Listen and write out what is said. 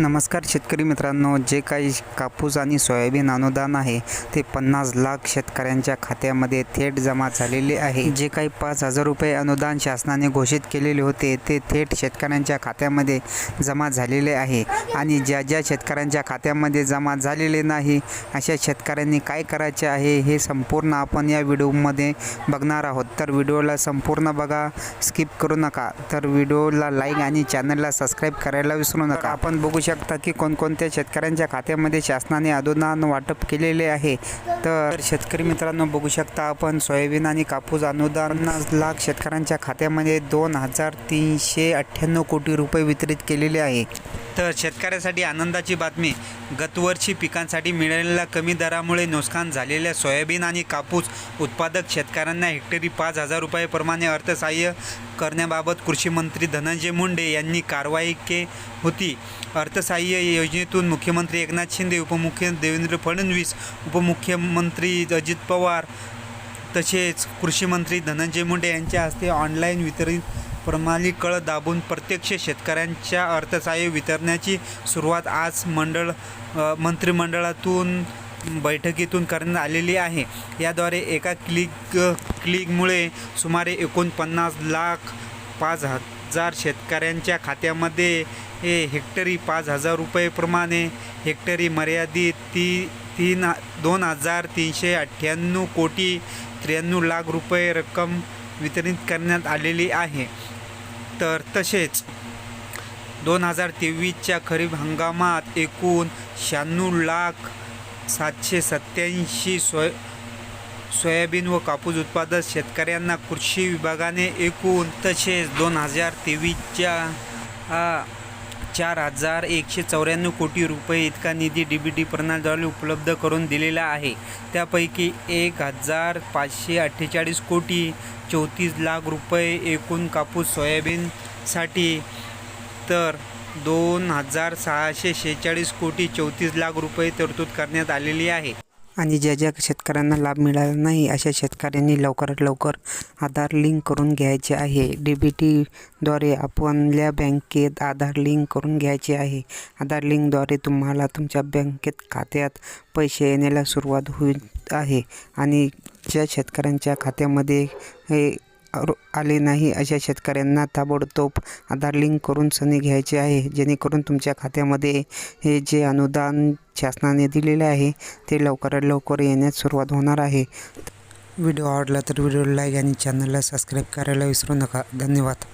नमस्कार शेतकरी मित्रांनो जे काही कापूस आणि सोयाबीन अनुदान आहे ते पन्नास लाख शेतकऱ्यांच्या खात्यामध्ये थेट जमा झालेले आहे. जे काही पाच हजार रुपये अनुदान शासनाने घोषित केलेले होते ते थेट शेतकऱ्यांच्या खात्यामध्ये जमा झालेले आहे. आणि ज्या ज्या शेतकऱ्यांच्या खात्यामध्ये जमा झालेले नाही अशा शेतकऱ्यांनी काय करायचे आहे हे संपूर्ण आपण या व्हिडिओमध्ये बघणार आहोत. तर व्हिडिओला संपूर्ण बघा स्किप करू नका. तर व्हिडिओला लाईक आणि चॅनलला सबस्क्राईब करायला विसरू नका. आपण बघू शकता की कोणकोणत्या शेतकऱ्यांच्या खात्यामध्ये शासनाने अनुदान वाटप केलेले आहे? तर शेतकरी मित्रांनो बघू शकता आपण सोयाबीन आणि कापूस अनुदान पन्नास लाख शेतकऱ्यांच्या खात्यामध्ये दोन हजार तीनशे अठ्ठ्याण्णव कोटी रुपये वितरित केलेले आहे. तर शेतकऱ्यासाठी आनंदाची बातमी. गतवर्षी पिकांसाठी मिळालेल्या कमी दरामुळे नुकसान झालेल्या सोयाबीन आणि कापूस उत्पादक शेतकऱ्यांना हेक्टरी पाच हजार रुपयाप्रमाणे अर्थसहाय्य करण्याबाबत कृषीमंत्री धनंजय मुंडे यांनी कारवाई के होती. अर्थसहाय्य योजनेतून मुख्यमंत्री एकनाथ शिंदे उपमुख्य देवेंद्र फडणवीस उपमुख्यमंत्री अजित पवार तसेच कृषीमंत्री धनंजय मुंडे यांच्या हस्ते ऑनलाईन वितरित प्रमाणी कळ दाबून प्रत्यक्ष शेतकऱ्यांच्या अर्थसहाय्य वितरणाची सुरुवात आज मंडळ मंत्रिमंडळातून बैठकीतून करण्यात आलेली आहे. याद्वारे एका क्लिक क्लिकमुळे सुमारे एकोणपन्नास लाख पाच हजार शेतकऱ्यांच्या खात्यामध्ये हे हेक्टरी पाच हजार रुपयेप्रमाणे हेक्टरी मर्यादित ती तीन दोन हजार तीनशे अठ्ठ्याण्णव कोटी त्र्याण्णव लाख रुपये रक्कम वितरित करण्यात आलेली आहे. तर तसेच दोन हजार तेवीसच्या खरीप हंगामात एकूण शहाण्णव लाख सातशे सत्याऐंशी सोय सोयाबीन व कापूस उत्पादक शेतकऱ्यांना कृषी विभागाने एकूण तसेच दोन हजार तेवीसच्या चार हजार एकशे चौऱ्याण्णव कोटी रुपये इतका निधी डी बी टी प्रणालीद्वारे उपलब्ध करून दिलेला आहे. त्यापैकी एक हजार पाचशे अठ्ठेचाळीस कोटी चौतीस लाख रुपये एकूण कापूस सोयाबीनसाठी तर दोन हजार सहाशे शेहेचाळीस कोटी चौतीस लाख रुपये तरतूद करण्यात आलेली आहे. आणि ज्या ज्या शेतकऱ्यांना लाभ मिळाला नाही अशा शेतकऱ्यांनी लवकरात लवकर आधार लिंक करून घ्यायचे आहे. डी बी टीद्वारे आपल्या बँकेत आधार लिंक करून घ्यायचे आहे. आधार लिंकद्वारे तुम्हाला तुमच्या बँकेत खात्यात पैसे येण्याला सुरुवात होईल आहे आणि ज्या शेतकऱ्यांच्या खात्यामध्ये हे आले नाही अशा शेतकऱ्यांना ताबडतोब आधार लिंक करून सनी घ्यायचे आहे. जेणेकरून तुमच्या खात्यामध्ये हे जे अनुदान शासनाने दिलेले आहे. ते लवकरात लवकर येण्यास सुरुवात होणार आहे. व्हिडिओ आवडला तर व्हिडिओला लाईक आणि चॅनलला सबस्क्राईब करायला विसरू नका. धन्यवाद.